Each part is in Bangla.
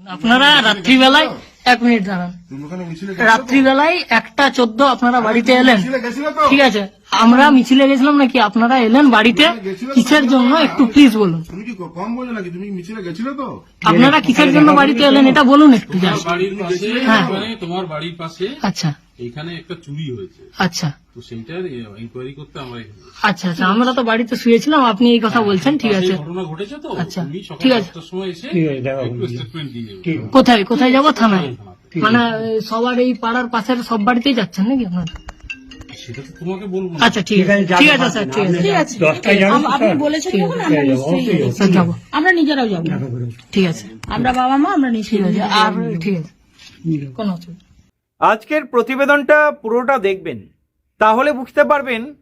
আপনারা রাত্রিবেলায় এক মিনিট দাঁড়ান? রাত্রিবেলায় একটা চোদ্দ আপনারা বাড়িতে এলেন। ঠিক আছে। আমরা মিছিলে গেছিলাম নাকি আপনারা এলেন বাড়িতে? কিসের জন্য? একটু প্লিজ বলুন। তুমি কি কম বোঝো নাকি? তুমি মিছিলে গেছিলে তো? আপনারা কিসের জন্য বাড়িতে এলেন? এটা বলুন একটু তোমার বাড়ির পাশে হ্যাঁ। মানে তোমার বাড়ির পাশে আচ্ছা। এখানে একটা চুরি হয়েছে। আচ্ছা। তো সেইটার ইনকোয়ারি করতে আমরা আচ্ছা আচ্ছা। আমরা তো বাড়িতে শুয়েছিলাম আপনি এই কথা বলছেন ঠিক আছে। ঘটনা ঘটেছে তো? আচ্ছা, ঠিক আছে। সময় এসে। কোথায়? কোথায় যাব? থানায়? মানে সবার এই পাড়ার পাশের সব বাড়িতেই যাচ্ছেন নাকি আপনারা? সেটা তো তোমাকে বলব আচ্ছা ঠিক আছে। ঠিক আছে স্যার ঠিক আছে। ঠিক আছে। আম- আপনি বলেছেন যখন আমরা নিশ্চয়ই যাব। আমরা নিজেরাও যাব। ঠিক আছে। আমরা বাবা মা আমরা নিশ্চয়ই আর ঠিক আছে কোনো অসুবিধা আজকের প্রতিবেদনটা পুরোটা দেখবেন। তাহলে বুঝতে পারবেন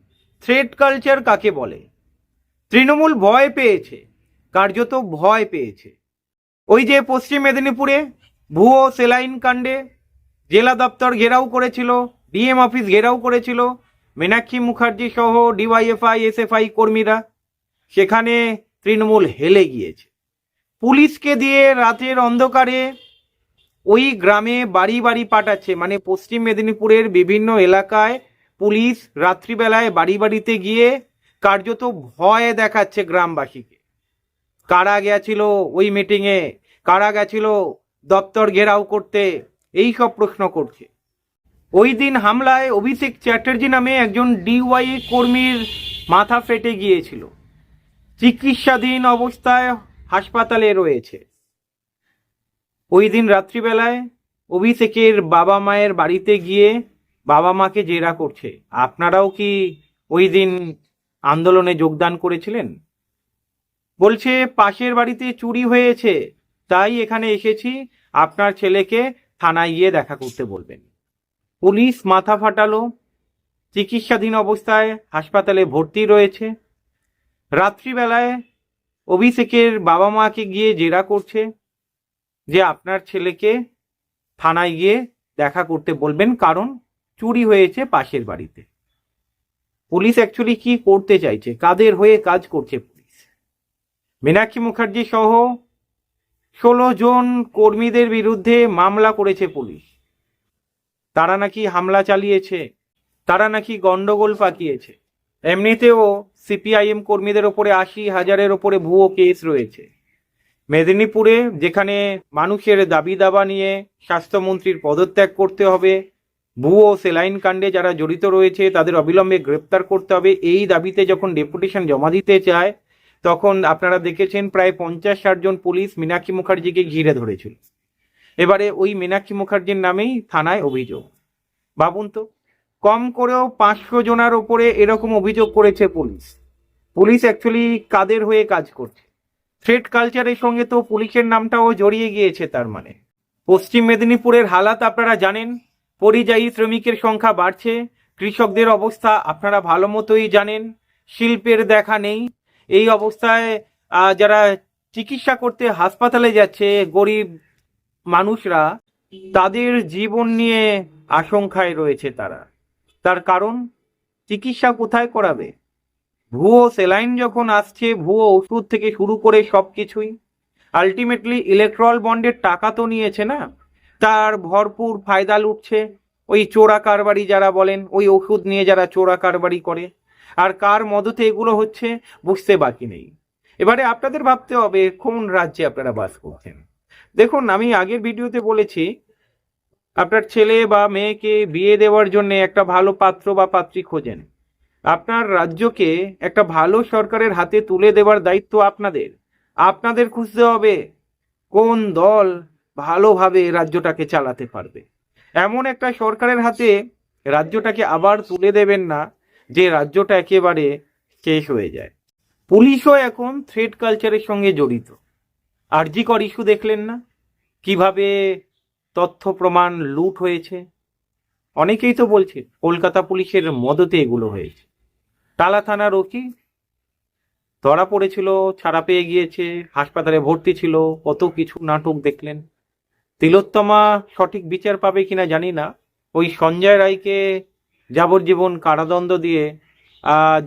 থ্রেড কালচার কাকে বলে। তৃণমূল ভয় পেয়েছে কার্যত ভয় পেয়েছে। ওই যে পশ্চিম মেদিনীপুরে ভুয়ো সেলাইন কাণ্ডে জেলা দপ্তর ঘেরাও করেছিল ডিএম অফিস ঘেরাও করেছিল। মীনাক্ষী মুখার্জি সহ ডিওয়াইএফআই এসএফআই কর্মীরা। সেখানে তৃণমূল হেলে গিয়েছে। পুলিশকে দিয়ে রাতের অন্ধকারে ওই গ্রামে বাড়ি বাড়ি পাঠাচ্ছে। মানে পশ্চিম মেদিনীপুরের বিভিন্ন এলাকায় পুলিশ রাত্রিবেলায় বাড়ি বাড়িতে গিয়ে কার্যত ভয় দেখাচ্ছে গ্রামবাসীকে। কারা গেছিল ওই মিটিংয়ে কারা গেছিল দপ্তর ঘেরাও করতে? এই সব প্রশ্ন করছে। ওই দিন হামলায় অভিষেক চ্যাটার্জি নামে একজন ডিওয়াই কর্মীর মাথা ফেটে গিয়েছিল। চিকিৎসাধীন অবস্থায় হাসপাতালে রয়েছে। ওই দিন রাত্রিবেলায় অভিষেকের বাবা মায়ের বাড়িতে গিয়ে বাবা মাকে জেরা করছে। আপনারাও কি ওই দিন আন্দোলনে যোগদান করেছিলেন? বলছে, পাশের বাড়িতে চুরি হয়েছে, তাই এখানে এসেছি। আপনার ছেলেকে থানায় গিয়ে দেখা করতে বলবেন। পুলিশ মাথা ফাটালো, চিকিৎসাধীন অবস্থায় হাসপাতালে ভর্তি রয়েছে। রাত্রিবেলায় অভিষেকের বাবা মাকে গিয়ে জেরা করছে যে আপনার ছেলেকে থানায় গিয়ে দেখা করতে বলবেন কারণ চুরি হয়েছে পাশের বাড়িতে। পুলিশ অ্যাকচুয়ালি কি করতে চাইছে? কাদের হয়ে কাজ করছে পুলিশ? মীনাক্ষী মুখার্জি সহ ষোলো জন কর্মীদের বিরুদ্ধে মামলা করেছে পুলিশ। তারা নাকি হামলা চালিয়েছে, তারা নাকি গন্ডগোল পাকিয়েছে। এমনিতেও সিপিআইএম কর্মীদের ওপরে আশি হাজারের ওপরে ভুয়ো কেস রয়েছে। মেদিনীপুরে যেখানে মানুষের দাবি দাবা নিয়ে স্বাস্থ্যমন্ত্রীর পদত্যাগ করতে হবে, ভুয়ো সেলাইন কাণ্ডে যারা জড়িত রয়েছে, তাদের অবিলম্বে গ্রেপ্তার করতে হবে। এই দাবিতে যখন ডেপুটেশন জমা দিতে চায়, তখন আপনারা দেখেছেন প্রায় পঞ্চাশ ষাট জন পুলিশ মীনাক্ষী মুখার্জিকে ঘিরে ধরেছিল। এবারে ওই মীনাক্ষী মুখার্জির নামেই থানায় অভিযোগ। ভাবুন তো, কম করেও পাঁচশো জনার ওপরে এরকম অভিযোগ করেছে পুলিশ। পুলিশ অ্যাকচুয়ালি কাদের হয়ে কাজ করছে? থ্রেড কালচারের সঙ্গে তো পুলিশের নামটাও জড়িয়ে গিয়েছে তার মানে। পশ্চিম মেদিনীপুরের হালাত আপনারা জানেন, পরিযায়ী শ্রমিকের সংখ্যা বাড়ছে, কৃষকদের অবস্থা আপনারা ভালো মতোই জানেন, শিল্পের দেখা নেই। এই অবস্থায় যারা চিকিৎসা করতে হাসপাতালে যাচ্ছে, গরিব মানুষরা তাদের জীবন নিয়ে আশঙ্কায় রয়েছে তারা। তার কারণ, চিকিৎসা কোথায় করাবে? ভুয়ো সেলাইন যখন আসছে, ভুয়ো ওষুধ থেকে শুরু করে সব কিছুই আলটিমেটলি ইলেকট্রল বন্ডের টাকা তো নিয়েছে না? তার ভরপুর ফায়দা লুটছে। ওই চোরা কারবারি যারা বলেন, ওই ওষুধ নিয়ে যারা চোরা কারবারি করে। আর কার মদতে এগুলো হচ্ছে, বুঝতে বাকি নেই। এবারে আপনাদের ভাবতে হবে, কোন রাজ্যে আপনারা বাস করছেন? দেখুন, আমি আগের ভিডিওতে বলেছি, আপনার ছেলে বা মেয়েকে বিয়ে দেওয়ার জন্য একটা ভালো পাত্র বা পাত্রী খোঁজেন। আপনার রাজ্যকে একটা ভালো সরকারের হাতে তুলে দেওয়ার দায়িত্ব আপনাদের। আপনাদের খুঁজতে হবে কোন দল ভালোভাবে রাজ্যটাকে চালাতে পারবে। এমন একটা সরকারের হাতে রাজ্যটাকে আবার তুলে দেবেন না, যে রাজ্যটা একেবারে শেষ হয়ে যায়। পুলিশও এখন থ্রেড কালচারের সঙ্গে জড়িত। আরজিকর ইস্যু দেখলেন না? কীভাবে তথ্য প্রমাণ লুট হয়েছে? অনেকেই তো বলছে, কলকাতা পুলিশের মদতে এগুলো হয়েছে। টালা থানার ওকি ধরা পড়েছিল, ছাড়া পেয়ে গিয়েছে, হাসপাতালে ভর্তি ছিল, কত কিছু নাটক দেখলেন। তিলোত্তমা সঠিক বিচার পাবে কিনা জানি না। ওই সঞ্জয় রায়কে যাবজ্জীবন কারাদণ্ড দিয়ে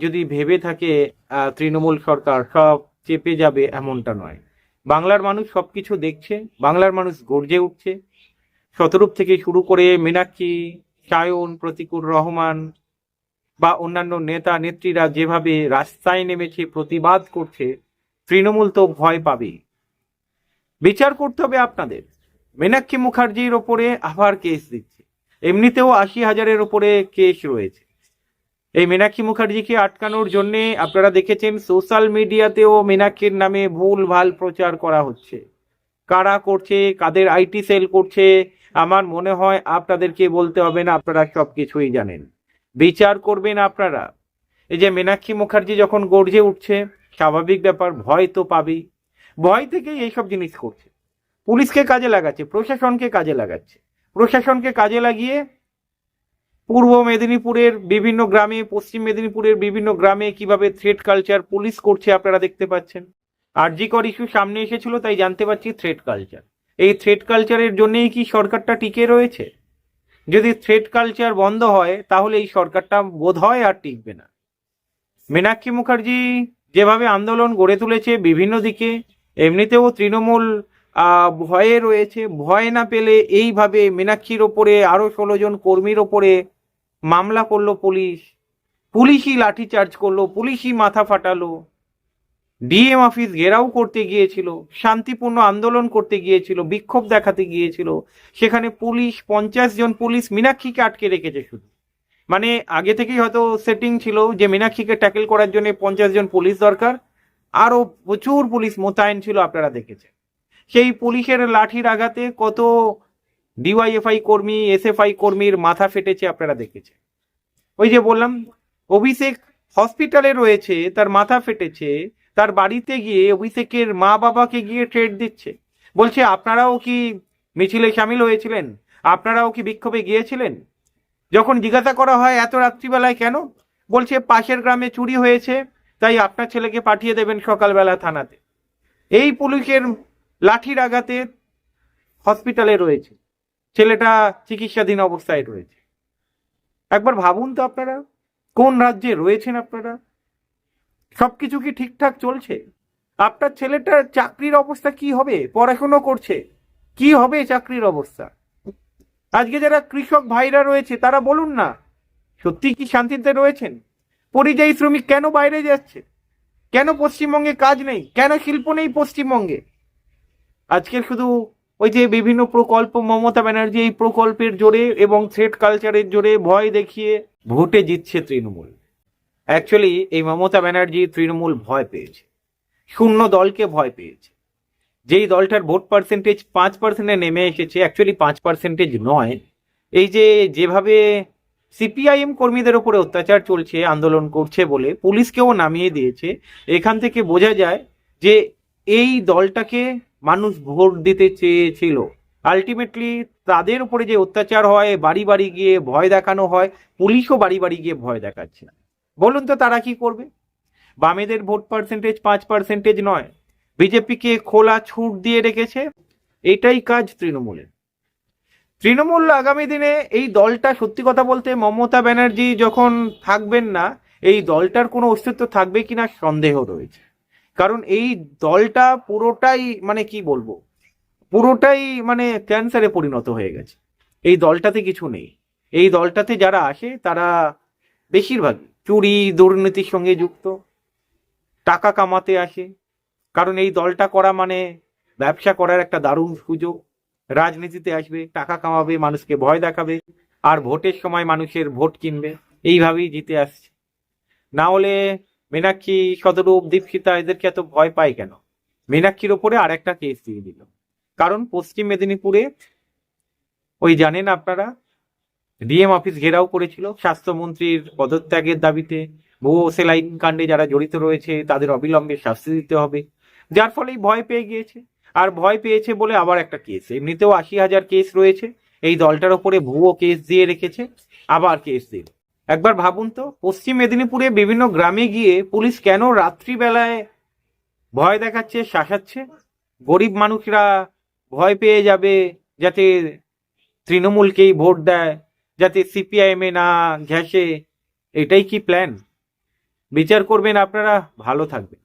যদি ভেবে থাকে তৃণমূল সরকার সব চেপে যাবে এমনটা নয়। বাংলার মানুষ সবকিছু দেখছে, বাংলার মানুষ গর্জে উঠছে। শতরূপ থেকে শুরু করে মীনাক্ষী, সায়ন, প্রতিকুর রহমান বা অন্যান্য নেতা নেত্রীরা যেভাবে রাস্তায় নেমেছে, প্রতিবাদ করছে, তৃণমূল তো ভয় পাবে। বিচার করতে হবে আপনাদের। মীনাক্ষী মুখার্জির ওপরে আবার কেস দিচ্ছে। এমনিতেও আশি হাজারের ওপরে কেস রয়েছে। এই মীনাক্ষী মুখার্জিকে আটকানোর জন্য আপনারা দেখেছেন সোশ্যাল মিডিয়াতেও মীনাক্ষীর নামে ভুল ভালো প্রচার করা হচ্ছে। কারা করছে, কাদের আইটি সেল করছে, আমার মনে হয় আপনাদেরকে বলতে হবে না, আপনারা সব কিছুই জানেন। বিচার করবেন আপনারা। এই যে মীনাক্ষী মুখার্জি যখন গর্জে উঠছে, স্বাভাবিক ব্যাপার, ভয় তো পাবেই। ভয় থেকেই এইসব জিনিস করছে। পুলিশকে কাজে লাগাচ্ছে, প্রশাসনকে কাজে লাগাচ্ছে। প্রশাসনকে কাজে লাগিয়ে পূর্ব মেদিনীপুরের বিভিন্ন গ্রামে, পশ্চিম মেদিনীপুরের বিভিন্ন গ্রামে কীভাবে থ্রেড কালচার পুলিশ করছে আপনারা দেখতে পাচ্ছেন। আরজিকর ইস্যু সামনে এসেছিল, তাই জানতে পারছি থ্রেড কালচার এই থ্রেড কালচারের জন্যেই কি সরকারটা টিকে রয়েছে? যদি থ্রেড কালচার বন্ধ হয়, তাহলে এই সরকারটা বোধ হয় আর টিকবে না। মীনাক্ষী মুখার্জি যেভাবে আন্দোলন গড়ে তুলেছে বিভিন্ন দিকে, এমনিতেও তৃণমূল ভয়ে রয়েছে। ভয় না পেলে এইভাবে মীনাক্ষীর ওপরে আরও ষোলো জন কর্মীর ওপরে মামলা করল পুলিশ, পুলিশই লাঠিচার্জ করল, পুলিশই মাথা ফাটালো। ডিএম অফিস ঘেরাও করতে গিয়েছিল, শান্তিপূর্ণ আন্দোলন করতে গিয়েছিল, বিক্ষোভ দেখাতে গিয়েছিল। সেখানে পুলিশ, পঞ্চাশ জন পুলিশ মীনাক্ষীকে আটকে রেখেছে শুধু। মানে আগে থেকেই হয়তো সেটিং ছিল যে মীনাক্ষীকে ট্যাকেল করার জন্য পঞ্চাশ জন পুলিশ দরকার। আরও প্রচুর পুলিশ মোতায়েন ছিল আপনারা দেখেছেন। সেই পুলিশের লাঠির আঘাতে কত ডিওয়াইএফআই কর্মী এসএফআই কর্মীর মাথা ফেটেছে আপনারা দেখেছেন। ওই যে বললাম, অভিষেক হসপিটালে রয়েছে, তার মাথা ফেটেছে, তার বাড়িতে গিয়ে অভিষেকের মা বাবাকে গিয়ে ট্রেড দিচ্ছে। বলছে, আপনারাও কি মিছিলে সামিল হয়েছিলেন? আপনারাও কি বিক্ষোভে গিয়েছিলেন? যখন জিজ্ঞাসা করা হয়, এত রাত্রিবেলায় কেন? বলছে, পাশের গ্রামে চুরি হয়েছে, তাই আপনার ছেলেকে পাঠিয়ে দেবেন সকালবেলা থানাতে। এই পুলিশের লাঠির আঘাতে হসপিটালে রয়েছে। ছেলেটা চিকিৎসাধীন অবস্থায় রয়েছে। একবার ভাবুন তো আপনারা, কোন রাজ্যে রয়েছেন আপনারা? সবকিছু কি ঠিকঠাক চলছে? আপনার ছেলেটার চাকরির অবস্থা কি হবে? পড়াশুনো করছে। কি হবে চাকরির অবস্থা? আজকে যারা কৃষক ভাইরা রয়েছে, তারা বলুন না, সত্যি কি শান্তিতে রয়েছেন? পরিযায়ী শ্রমিক কেন বাইরে যাচ্ছে? কেন পশ্চিমবঙ্গে কাজ নেই? কেন শিল্প নেই পশ্চিমবঙ্গে? আজকে শুধু ওই যে বিভিন্ন প্রকল্প, মমতা ব্যানার্জি এই প্রকল্পের জোরে এবং থ্রেড কালচারের জোরে ভয় দেখিয়ে ভোটে জিতছে তৃণমূল। অ্যাকচুয়ালি এই মমতা ব্যানার্জি তৃণমূল ভয় পেয়েছে। শূন্য দলকে ভয় পেয়েছে। যেই দলটার ভোট পার্সেন্টেজ পাঁচ পার্সেন্টে নেমে এসেছে অ্যাকচুয়ালি পাঁচ পার্সেন্টেজ নয়। এই যে যেভাবে সিপিআইএম কর্মীদের উপরে অত্যাচার চলছে, আন্দোলন করছে বলে পুলিশকেও নামিয়ে দিয়েছে, এখান থেকে বোঝা যায় যে এই দলটাকে মানুষ ভোট দিতে চেয়েছিল। আলটিমেটলি তাদের উপরে যে অত্যাচার হয়, বাড়ি বাড়ি গিয়ে ভয় দেখানো হয়, পুলিশও বাড়ি বাড়ি গিয়ে ভয় দেখাচ্ছে বলুন তো তারা কি করবে? বামেদের ভোট পার্সেন্টেজ পাঁচ পার্সেন্টেজ নয়। বিজেপিকে খোলা ছুট দিয়ে রেখেছে। এটাই কাজ তৃণমূলের। তৃণমূল আগামী দিনে এই দলটা, সত্যি কথা বলতে মমতা ব্যানার্জি যখন থাকবেন না, এই দলটার কোনো অস্তিত্ব থাকবে কিনা সন্দেহ রয়েছে। কারণ এই দলটা পুরোটাই মানে কি বলব, পুরোটাই মানে ক্যান্সারে পরিণত হয়ে গেছে। এই দলটাতে কিছু নেই। এই দলটাতে যারা আসে, তারা বেশিরভাগ চুরি, দুর্নীতির সঙ্গে যুক্ত, টাকা কামাতে আসে। কারণ এই দলটা করা মানে ব্যবসা করার একটা দারুণ সুযোগ। রাজনীতিতে আসবে, টাকা কামাবে, মানুষকে ভয় দেখাবে, আর ভোটের সময় মানুষের ভোট কিনবে। এইভাবেই জিতে আসছে। না হলে মীনাক্ষী সদরূপ দীপশিতা এদেরকে এত ভয় পায় কেন? মীনাক্ষীর ওপরে আর একটা কেস দিয়ে দিল। কারণ পশ্চিম মেদিনীপুরে, ওই জানেন আপনারা ডিএম অফিস ঘেরাও করেছিল স্বাস্থ্যমন্ত্রীর পদত্যাগের দাবিতে। ভুয়ো সেলাইন কাণ্ডে যারা জড়িত রয়েছে, তাদের অবিলম্বে শাস্তি দিতে হবে। যার ফলে ভয় পেয়ে গিয়েছে। আর ভয় পেয়েছে বলে আবার একটা কেস এমনিতেও আশি হাজার কেস রয়েছে। এই দলটার ওপরে ভুয়ো কেস দিয়ে রেখেছে। আবার কেস দিল একবার ভাবুন তো, পশ্চিম মেদিনীপুরে বিভিন্ন গ্রামে গিয়ে পুলিশ কেন রাত্রিবেলায় ভয় দেখাচ্ছে, শাসাচ্ছে? গরিব মানুষরা ভয় পেয়ে যাবে যাতে তৃণমূলকেই ভোট দেয়, যাতে সিপিআইএম না ঘেঁষে। এটাই কি প্ল্যান বিচার করবেন আপনারা, ভালো থাকবেন।